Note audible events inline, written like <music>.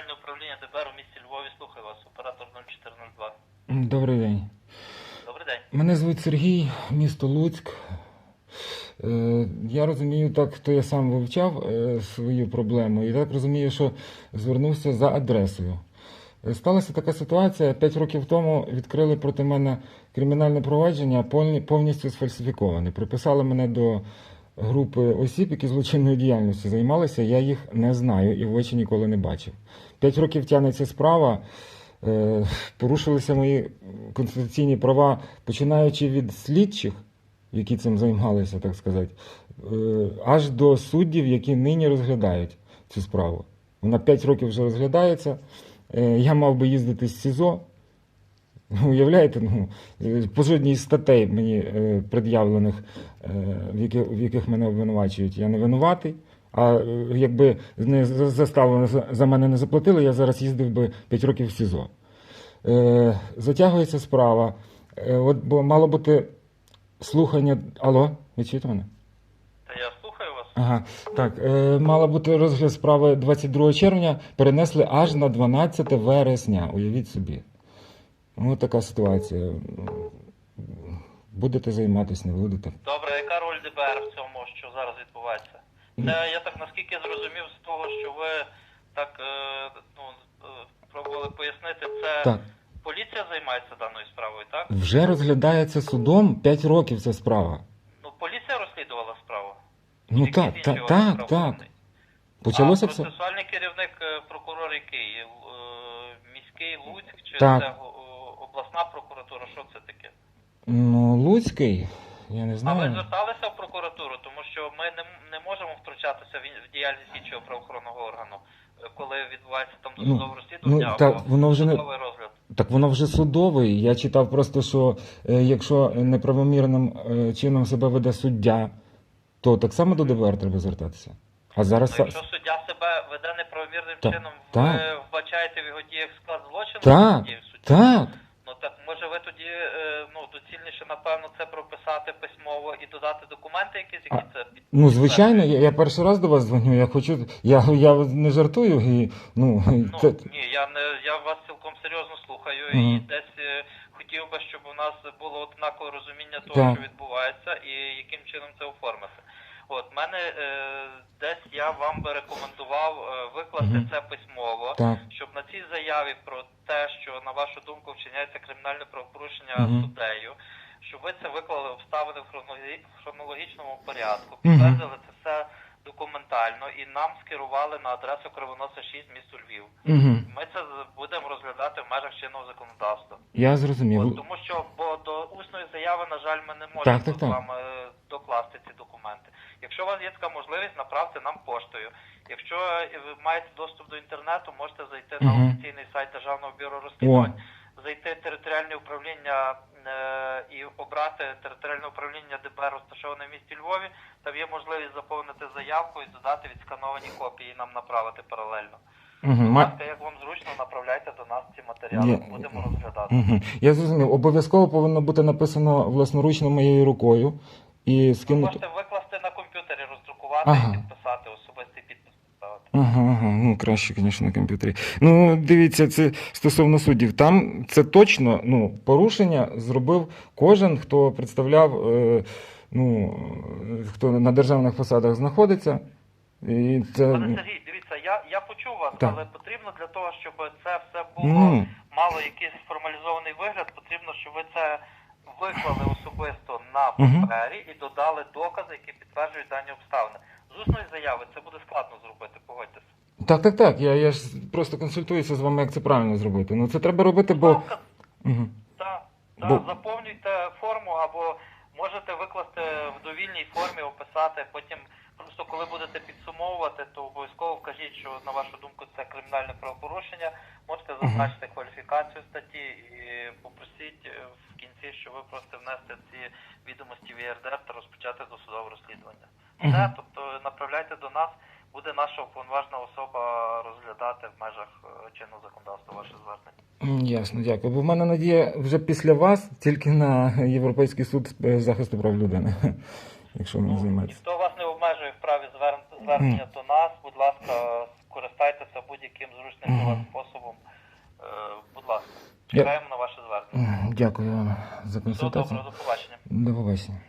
управління ДБР у місті Львові. Слухаю вас, оператор 0402. Добрий день. Добрий день. Мене звуть Сергій, місто Луцьк. Е, Я розумію, так, то я сам вивчав е, свою проблему, і так розумію, що звернувся за адресою. Е, Сталася така ситуація. П'ять років тому відкрили проти мене кримінальне провадження, повністю сфальсифіковане. Приписали мене до групи осіб, які злочинною діяльністю займалися. Я їх не знаю і в очі ніколи не бачив. П'ять років тягнеться справа. Е, Порушилися мої конституційні права, починаючи від слідчих, які цим займалися, так сказати, е, аж до суддів, які нині розглядають цю справу. Вона 5 років вже розглядається. Е, Я мав би їздити з СІЗО. Уявляєте, ну, по жодній з статей мені е, пред'явлених, е, в яких, в яких мене обвинувачують, я не винуватий. А е, якби не заставу за- мене не заплатили, я зараз їздив би 5 років в СІЗО. Е, затягується справа. Е, от бо мало бути слухання. Алло, ви чуєте мене? Та я слухаю вас. Ага, так. Е, мало бути розгляд справи 22 червня, перенесли аж на 12 вересня. Уявіть собі. Ну, така ситуація. Будете займатися, не будете. Добре, яка роль ДБР в цьому, що зараз відбувається? Це я так наскільки зрозумів з того, що ви так е, ну, е, пробували пояснити, це Так. поліція займається даною справою, так? Вже розглядається судом 5 років ця справа. Ну, поліція розслідувала справу. Ну так, так, так, так. Почалося а процесуальний керівник е, прокурор який? Міський Луцьк чи Так. це обласна прокуратура? Що це таке? Ну, Луцький, я не знаю. А ви зверталися в прокуратуру, тому що ми не, не можемо втручатися в, в діяльність іншого правоохоронного органу, е, коли відбувається там Ну, досудове розслідування ну, або так, воно вже не- судовий розгляд. Так воно вже судовий. Я читав просто, що е, якщо неправомірним е, чином себе веде суддя, то так само до ДБР треба звертатися. А зараз. Ну, якщо суддя себе веде неправомірним Так, чином, так. ви вбачаєте в його діях склад злочину? Так, тоді в суді? Так може ви тоді е, ну доцільніше напевно це прописати додати документи, якісь які це під Ну, звичайно, я, я перший раз до вас дзвоню, я хочу. Я, я не жартую і ну, Ну це, ні, я не я вас цілком серйозно слухаю і десь е, хотів би, щоб у нас було однакове розуміння того, Так. що відбувається, і яким чином це оформити. От мене е, десь я вам би рекомендував е, викласти Мгм. це письмово, так. щоб на цій заяві про те, що на вашу думку вчиняється кримінальне правопорушення Мгм. суддею, щоб ви це виклали обставини в хронологі- хронологічному порядку, підтвердили це все документально і нам скерували на адресу Кривоноса 6 місто Львів. Ми це будемо розглядати в межах чинного законодавства. Я зрозумів. От, тому що бо до усної заяви, на жаль, ми не можемо Так, так, з так. вами е, докласти ці документи. Якщо у вас є така можливість, направте нам поштою. Якщо е, ви маєте доступ до інтернету, можете зайти на офіційний сайт Державного бюро розслідувань, зайти в територіальне управління і обрати територіальне управління ДБР розташоване в місті Львові. Там є можливість заповнити заявку і додати відскановані копії і нам направити паралельно. Угу. Будь ласка, як вам зручно, направляйте до нас ці матеріали. Є. Будемо розглядати. Угу. Я зрозумів. Обов'язково повинно бути написано власноручно моєю рукою і Ви скинути. можете викласти на комп'ютері, роздрукувати Ага. і Ага, ага, ну краще, звісно, на комп'ютері. Ну, дивіться, це стосовно суддів. Там це точно ну, порушення зробив кожен, хто представляв, е, ну, е, хто на державних посадах знаходиться. І це, Пане ну, Сергій, дивіться, я, я почув вас, Так. але потрібно для того, щоб це все було ну, мало якийсь формалізований вигляд, потрібно, щоб ви це виклали особисто на Мгм. папері і додали докази, які підтверджують дані обставини. З усної заяви це буде складно зробити, погодьтеся. так, так, так. Я, я ж просто консультуюся з вами, як це правильно зробити. Ну, це треба робити, бо. Угу. Так, Бо- заповнюйте форму або можете викласти в довільній формі, описати. Потім просто коли будете підсумовувати, то обов'язково вкажіть, що на вашу думку це кримінальне правопорушення. Можете зазначити кваліфікацію статті і попросіть е, кінці, що ви просто внести ці відомості в ЄРДР та розпочати досудове розслідування. Все, Мгм. тобто направляйте до нас. Буде наша уповноважена особа розглядати в межах е, чинного законодавства ваше звернення. Ясно, дякую. Бо в мене надія вже після вас тільки на Європейський суд з е, захисту прав людини, <laughs> якщо ви Ну, займаєтеся. Ніхто вас не обмежує в праві звер- звернення до нас. Будь ласка, скористайтеся будь-яким зручним Мгм. способом Чекаємо на ваше звернення. Дякую вам за консультацію. доброго, до побачення. До побачення.